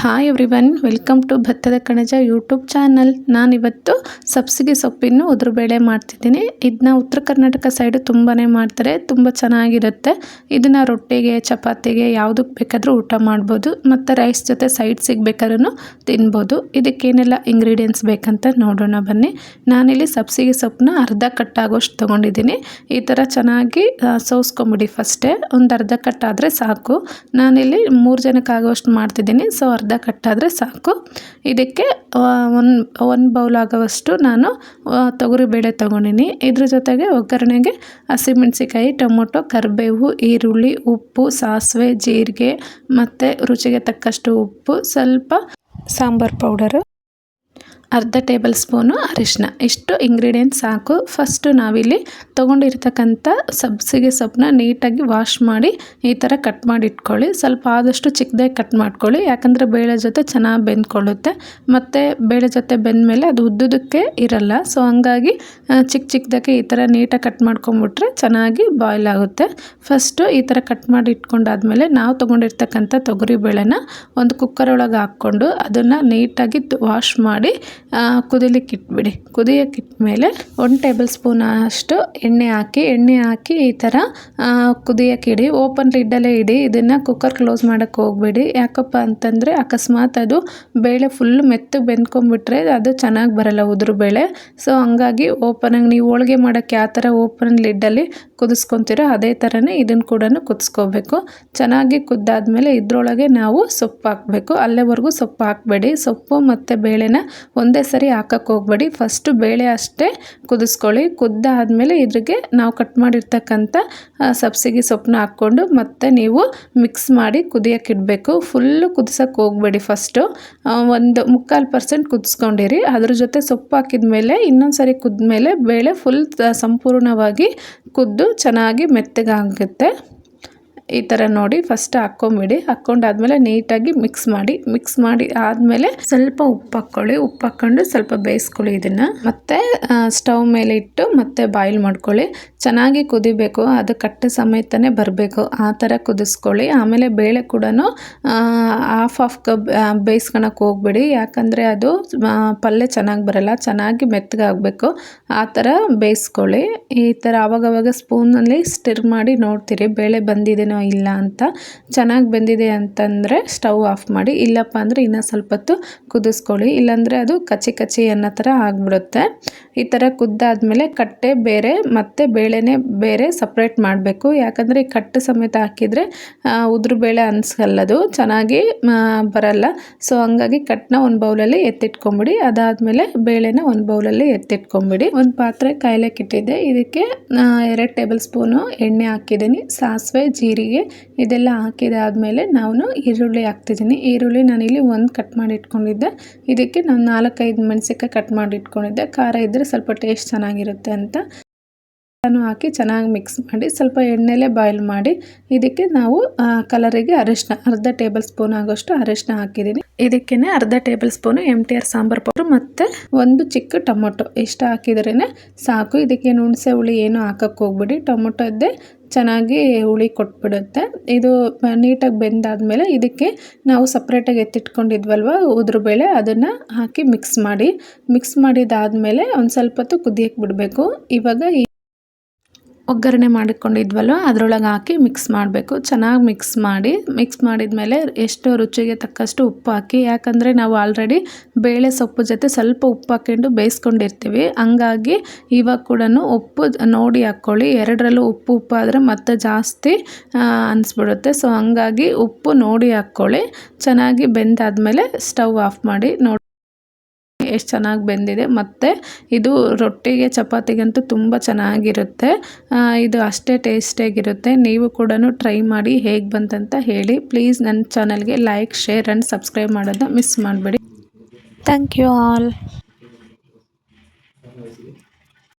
Hi everyone welcome to ಭತ್ತದ ಕಣಜ YouTube channel ನಾನಿವತ್ತು ಸಬ್ಸಿಗೆ ಸೊಪ್ಪಿನ ಉದುರುಬೇಳೆ ಮಾಡ್ತಿದ್ದೀನಿ. ಇದನ್ನ ಉತ್ತರ ಕರ್ನಾಟಕ ಸೈಡು ತುಂಬಾ ಮಾಡ್ತಾರೆ, ತುಂಬ ಚೆನ್ನಾಗಿರುತ್ತೆ. ಇದನ್ನು ರೊಟ್ಟಿಗೆ, ಚಪಾತಿಗೆ ಯಾವುದಕ್ಕೆ ಬೇಕಾದರೂ ಊಟ ಮಾಡ್ಬೋದು, ಮತ್ತು ರೈಸ್ ಜೊತೆ ಸೈಡ್ ಸಿಗಬೇಕಾದ್ರೂ ತಿನ್ಬೋದು. ಇದಕ್ಕೇನೆಲ್ಲ ಇಂಗ್ರೀಡಿಯೆಂಟ್ಸ್ ಬೇಕಂತ ನೋಡೋಣ ಬನ್ನಿ. ನಾನಿಲ್ಲಿ ಸಬ್ಸಿಗೆ ಸೊಪ್ಪನ್ನ ಅರ್ಧ ಕಟ್ಟಾಗೋಷ್ಟು ತೊಗೊಂಡಿದ್ದೀನಿ. ಈ ಥರ ಚೆನ್ನಾಗಿ ಸೋಸ್ಕೊಂಬಿಡಿ ಫಸ್ಟೇ ಒಂದು ಅರ್ಧ ಕಟ್ಟಾದರೆ ಸಾಕು. ನಾನಿಲ್ಲಿ ಮೂರು ಜನಕ್ಕೆ ಆಗೋಷ್ಟು ಮಾಡ್ತಿದ್ದೀನಿ ಸೊ ಕಟ್ಟಾದರೆ ಸಾಕು. ಇದಕ್ಕೆ ಒಂದು ಒಂದು ಬೌಲ್ ಆಗೋವಷ್ಟು ನಾನು ತೊಗರಿಬೇಳೆ ತೊಗೊಂಡಿನಿ. ಇದ್ರ ಜೊತೆಗೆ ಒಗ್ಗರಣೆಗೆ ಹಸಿಮೆಣ್ಸಿಕಾಯಿ ಟೊಮೊಟೊ, ಕರಿಬೇವು, ಈರುಳ್ಳಿ, ಉಪ್ಪು, ಸಾಸಿವೆ, ಜೀರಿಗೆ, ಮತ್ತು ರುಚಿಗೆ ತಕ್ಕಷ್ಟು ಉಪ್ಪು, ಸ್ವಲ್ಪ ಸಾಂಬಾರು ಪೌಡರು. ಅರ್ಧ ಟೇಬಲ್ ಸ್ಪೂನು ಅರಿಶಿನ. ಇಷ್ಟು ಇಂಗ್ರೀಡಿಯೆಂಟ್ಸ್ ಸಾಕು. ಫಸ್ಟು ನಾವಿಲ್ಲಿ ತೊಗೊಂಡಿರ್ತಕ್ಕಂಥ ಸಬ್ಸಿಗೆ ಸೊಪ್ಪನ್ನ ನೀಟಾಗಿ ವಾಶ್ ಮಾಡಿ ಈ ಥರ ಕಟ್ ಮಾಡಿ ಇಟ್ಕೊಳ್ಳಿ ಸ್ವಲ್ಪ ಆದಷ್ಟು ಚಿಕ್ಕದಾಗಿ ಕಟ್ ಮಾಡ್ಕೊಳ್ಳಿ. ಯಾಕಂದರೆ ಬೇಳೆ ಜೊತೆ ಚೆನ್ನಾಗಿ ಬೆಂದ್ಕೊಳ್ಳುತ್ತೆ. ಮತ್ತು ಬೇಳೆ ಜೊತೆ ಬೆಂದ ಮೇಲೆ ಅದು ಉದ್ದುದಕ್ಕೆ ಇರಲ್ಲ. ಸೊ, ಹಂಗಾಗಿ ಚಿಕ್ಕ ಚಿಕ್ಕದಾಗಿ ಈ ಥರ ನೀಟಾಗಿ ಕಟ್ ಮಾಡ್ಕೊಂಬಿಟ್ರೆ ಚೆನ್ನಾಗಿ ಬಾಯ್ಲ್ ಆಗುತ್ತೆ. ಫಸ್ಟು ಈ ಥರ ಕಟ್ ಮಾಡಿ ಇಟ್ಕೊಂಡಾದ್ಮೇಲೆ ನಾವು ತೊಗೊಂಡಿರ್ತಕ್ಕಂಥ ತೊಗರಿ ಬೇಳೆನ ಒಂದು ಕುಕ್ಕರ್ ಒಳಗೆ ಹಾಕ್ಕೊಂಡು ಅದನ್ನು ನೀಟಾಗಿ ವಾಶ್ ಮಾಡಿ ಕುದಿಲಿಕ್ಕೆ ಇಟ್ಬಿಡಿ. ಕುದಿಯಕ್ಕೆ ಇಟ್ಟಮೇಲೆ ಒಂದು ಟೇಬಲ್ ಸ್ಪೂನ್ ಅಷ್ಟು ಎಣ್ಣೆ ಹಾಕಿ ಎಣ್ಣೆ ಹಾಕಿ ಈ ಥರ ಕುದಿಯೋಕೆ ಇಡಿ. ಓಪನ್ ಲಿಡ್ಡಲ್ಲೇ ಇಡಿ. ಇದನ್ನು ಕುಕ್ಕರ್ ಕ್ಲೋಸ್ ಮಾಡೋಕ್ಕೆ ಹೋಗ್ಬೇಡಿ. ಯಾಕಪ್ಪ ಅಂತಂದರೆ ಅಕಸ್ಮಾತ್ ಅದು ಬೇಳೆ ಫುಲ್ ಮೆತ್ತಗೆ ಬೆಂದ್ಕೊಂಡ್ಬಿಟ್ರೆ ಅದು ಚೆನ್ನಾಗಿ ಬರಲ್ಲ ಉದುರು ಬೇಳೆ. ಸೊ ಹಂಗಾಗಿ ಓಪನಾಗಿ ನೀವು ಹೋಳಿಗೆ ಮಾಡೋಕ್ಕೆ ಯಾವ ಥರ ಓಪನ್ ಲಿಡ್ಡಲ್ಲಿ ಕುದಿಸ್ಕೊತೀರೋ ಅದೇ ಥರನೇ ಇದನ್ನು ಕೂಡ ಕುದಿಸ್ಕೋಬೇಕು. ಚೆನ್ನಾಗಿ ಕುದ್ದಾದ್ಮೇಲೆ ಇದರೊಳಗೆ ನಾವು ಸೊಪ್ಪು ಹಾಕಬೇಕು ಅಲ್ಲೇವರೆಗೂ ಸೊಪ್ಪು ಹಾಕಬೇಡಿ ಸೊಪ್ಪು ಮತ್ತು ಬೇಳೆನ ಒಂದೇ ಸರಿ ಹಾಕಕ್ಕೆ ಹೋಗ್ಬೇಡಿ. ಫಸ್ಟು ಬೇಳೆ ಅಷ್ಟೇ ಕುದಿಸ್ಕೊಳ್ಳಿ. ಕುದ್ದಾದಮೇಲೆ ಇದ್ರಿಗೆ ನಾವು ಕಟ್ ಮಾಡಿರ್ತಕ್ಕಂಥ ಸಬ್ಸಿಗೆ ಸೊಪ್ಪನ್ನ ಹಾಕ್ಕೊಂಡು ಮತ್ತೆ ನೀವು ಮಿಕ್ಸ್ ಮಾಡಿ ಕುದಿಯೋಕೆ ಇಡಬೇಕು. ಫುಲ್ಲು ಕುದಿಸೋಕೆ ಹೋಗ್ಬೇಡಿ ಫಸ್ಟು ಒಂದು ಮುಕ್ಕಾಲು ಪರ್ಸೆಂಟ್ ಕುದಿಸ್ಕೊಂಡಿರಿ. ಅದ್ರ ಜೊತೆ ಸೊಪ್ಪು ಹಾಕಿದ ಮೇಲೆ ಇನ್ನೊಂದು ಸರಿ ಕುದ್ಮೇಲೆ ಬೇಳೆ ಫುಲ್ ಸಂಪೂರ್ಣವಾಗಿ ಕುದ್ದು ಚೆನ್ನಾಗಿ ಮೆತ್ತಗಾಗುತ್ತೆ. ಈ ಥರ ನೋಡಿ ಫಸ್ಟ್ ಹಾಕ್ಕೊಂಬಿಡಿ ಹಾಕ್ಕೊಂಡಾದ್ಮೇಲೆ ನೀಟಾಗಿ ಮಿಕ್ಸ್ ಮಾಡಿ ಮಿಕ್ಸ್ ಮಾಡಿ ಆದಮೇಲೆ ಸ್ವಲ್ಪ ಉಪ್ಪು ಹಾಕ್ಕೊಳ್ಳಿ ಉಪ್ಪು ಹಾಕ್ಕೊಂಡು ಸ್ವಲ್ಪ ಬೇಯಿಸ್ಕೊಳ್ಳಿ ಇದನ್ನು. ಮತ್ತೆ ಸ್ಟವ್ ಮೇಲೆ ಇಟ್ಟು ಮತ್ತೆ ಬಾಯ್ಲ್ ಮಾಡ್ಕೊಳ್ಳಿ. ಚೆನ್ನಾಗಿ ಕುದಿಬೇಕು. ಅದು ಕಟ್ಟ ಸಮೇತನೇ ಬರಬೇಕು. ಆ ಥರ ಕುದಿಸ್ಕೊಳ್ಳಿ. ಆಮೇಲೆ ಬೇಳೆ ಕೂಡ ಹಾಫ್ ಹಾಫ್ ಕಪ್ ಬೇಯಿಸ್ಕೊಳಕ್ಕೆ ಹೋಗ್ಬೇಡಿ. ಯಾಕಂದರೆ ಅದು ಪಲ್ಯ ಚೆನ್ನಾಗಿ ಬರಲ್ಲ. ಚೆನ್ನಾಗಿ ಮೆತ್ತಗಾಗಬೇಕು. ಆ ಥರ ಬೇಯಿಸ್ಕೊಳ್ಳಿ. ಈ ಥರ ಆವಾಗವಾಗ ಸ್ಪೂನಲ್ಲಿ ಸ್ಟಿರ್ ಮಾಡಿ ನೋಡ್ತೀರಿ. ಬೇಳೆ ಬಂದಿದೆನೋ ಇಲ್ಲ ಅಂತ ಚೆನ್ನಾಗಿ ಬೆಂದಿದೆ ಅಂತಂದರೆ ಸ್ಟವ್ ಆಫ್ ಮಾಡಿ, ಇಲ್ಲಪ್ಪ ಅಂದರೆ ಇನ್ನೂ ಸ್ವಲ್ಪ ಹೊತ್ತು ಕುದಿಸ್ಕೊಳ್ಳಿ. ಇಲ್ಲಾಂದರೆ ಅದು ಕಚಿ ಕಚಿ ಅನ್ನೋ ಥರ ಆಗಿಬಿಡುತ್ತೆ. ಈ ಥರ ಕುದ್ದಾದಮೇಲೆ ಕಟ್ಟೆ ಬೇರೆ, ಮತ್ತು ಬೇಳೆನೇ ಬೇರೆ ಸಪ್ರೇಟ್ ಮಾಡಬೇಕು. ಯಾಕಂದರೆ ಈ ಕಟ್ಟು ಸಮೇತ ಹಾಕಿದರೆ ಉದುರು ಬೇಳೆ ಅನ್ಸಲ್ಲದು ಚೆನ್ನಾಗಿ ಬರಲ್ಲ. ಸೊ ಹಂಗಾಗಿ ಕಟ್ಟನ್ನ ಒಂದು ಬೌಲಲ್ಲಿ ಎತ್ತಿಟ್ಕೊಂಬಿಡಿ. ಅದಾದಮೇಲೆ ಬೇಳೆನ ಒಂದು ಬೌಲಲ್ಲಿ ಎತ್ತಿಟ್ಕೊಂಬಿಡಿ. ಒಂದು ಪಾತ್ರೆ ಕಾಯಿಲೆ ಕಿಟ್ಟಿದ್ದೆ. ಇದಕ್ಕೆ ಎರಡು ಟೇಬಲ್ ಸ್ಪೂನು ಎಣ್ಣೆ ಹಾಕಿದ್ದೀನಿ. ಸಾಸಿವೆ ಜೀರಿಗೆ ಇದೆಲ್ಲ ಹಾಕಿದಾದ್ಮೇಲೆ ನಾನು ಈರುಳ್ಳಿ ಹಾಕ್ತಿದ್ದೀನಿ. ಈರುಳ್ಳಿ ನಾನಿಲ್ಲಿ ಒಂದು ಕಟ್ ಮಾಡಿ ಇಟ್ಕೊಂಡಿದ್ದೆ. ಇದಕ್ಕೆ ನಾನು ನಾಲ್ಕೈದು ಮೆಣಸಿಕಾಯಿ ಕಟ್ ಮಾಡಿ ಇಟ್ಕೊಂಡಿದ್ದೆ. ಖಾರ ಇದ್ದರೆ ಸ್ವಲ್ಪ ಟೇಸ್ಟ್ ಚೆನ್ನಾಗಿರುತ್ತೆ ಅಂತ. ಹಾಕಿ ಚೆನ್ನಾಗಿ ಮಿಕ್ಸ್ ಮಾಡಿ ಸ್ವಲ್ಪ ಎಣ್ಣೆಲೆ ಬಾಯ್ಲ್ ಮಾಡಿ ಇದಕ್ಕೆ ನಾವು ಕಲರಿಗೆ ಅರಿಶಿನ ಅರ್ಧ ಟೇಬಲ್ ಸ್ಪೂನ್ ಆಗೋಷ್ಟು ಅರಿಶಿನ ಹಾಕಿದ್ದೀನಿ. ಇದಕ್ಕೆ ಅರ್ಧ tablespoon M T R sambar powder ಮತ್ತು ಒಂದು ಚಿಕ್ಕ ಟೊಮೊಟೊ. ಇಷ್ಟು ಹಾಕಿದ್ರೇ ಸಾಕು. ಇದಕ್ಕೆ ಹುಣಸೆ ಹುಳಿ ಏನು ಹಾಕಕ್ಕೆ ಹೋಗ್ಬಿಡಿ. ಟೊಮೊಟೊ ಇದ್ದೆ ಚೆನ್ನಾಗಿ ಹುಳಿ ಕೊಟ್ಬಿಡುತ್ತೆ. ಇದು ನೀಟಾಗಿ ಬೆಂದಾದಮೇಲೆ ಇದಕ್ಕೆ ನಾವು ಸಪ್ರೇಟಾಗಿ ಎತ್ತಿಟ್ಕೊಂಡಿದ್ವಲ್ವ ಉದ್ರ ಬೇಳೆ, ಅದನ್ನು ಹಾಕಿ ಮಿಕ್ಸ್ ಮಾಡಿ. ಮಿಕ್ಸ್ ಮಾಡಿದಾದಮೇಲೆ ಒಂದು ಸ್ವಲ್ಪ ಹೊತ್ತು ಕುದಿಯಕ್ಕೆ ಬಿಡಬೇಕು. ಇವಾಗ ಒಗ್ಗರಣೆ ಮಾಡಿಕೊಂಡಿದ್ವಲ್ವ? ಅದರೊಳಗೆ ಹಾಕಿ ಮಿಕ್ಸ್ ಮಾಡಬೇಕು. ಚೆನ್ನಾಗಿ ಮಿಕ್ಸ್ ಮಾಡಿ ಮಿಕ್ಸ್ ಮಾಡಿದ ಮೇಲೆ ಎಷ್ಟು ರುಚಿಗೆ ತಕ್ಕಷ್ಟು ಉಪ್ಪು ಹಾಕಿ. ಯಾಕಂದರೆ ನಾವು ಆಲ್ರೆಡಿ ಬೇಳೆ ಸೊಪ್ಪು ಜೊತೆ ಸ್ವಲ್ಪ ಉಪ್ಪು ಹಾಕ್ಕೊಂಡು ಬೇಯಿಸ್ಕೊಂಡಿರ್ತೀವಿ. ಹಂಗಾಗಿ ಇವಾಗ ಕೂಡ ಉಪ್ಪು ನೋಡಿ ಹಾಕ್ಕೊಳ್ಳಿ. ಎರಡರಲ್ಲೂ ಉಪ್ಪು ಉಪ್ಪು ಆದರೆ ಮತ್ತೆ ಜಾಸ್ತಿ ಅನಿಸ್ಬಿಡುತ್ತೆ. ಸೊ ಹಂಗಾಗಿ ಉಪ್ಪು ನೋಡಿ ಹಾಕ್ಕೊಳ್ಳಿ. ಚೆನ್ನಾಗಿ ಬೆಂದಾದಮೇಲೆ ಸ್ಟವ್ ಆಫ್ ಮಾಡಿ ನೋಡಿ ಎಷ್ಟು ಚೆನ್ನಾಗಿ ಬೆಂದಿದೆ. ಮತ್ತು ಇದು ರೊಟ್ಟಿಗೆ ಚಪಾತಿಗಂತೂ ತುಂಬ ಚೆನ್ನಾಗಿರುತ್ತೆ. ಇದು ಅಷ್ಟೇ ಟೇಸ್ಟಿಯಾಗಿರುತ್ತೆ ನೀವು ಕೂಡ ಟ್ರೈ ಮಾಡಿ ಹೇಗೆ ಬಂತಂತ ಹೇಳಿ. ಪ್ಲೀಸ್ ನನ್ನ ಚಾನಲ್ಗೆ ಲೈಕ್ ಶೇರ್ ಆ್ಯಂಡ್ ಸಬ್ಸ್ಕ್ರೈಬ್ ಮಾಡೋದನ್ನ ಮಿಸ್ ಮಾಡಬೇಡಿ. Thank you all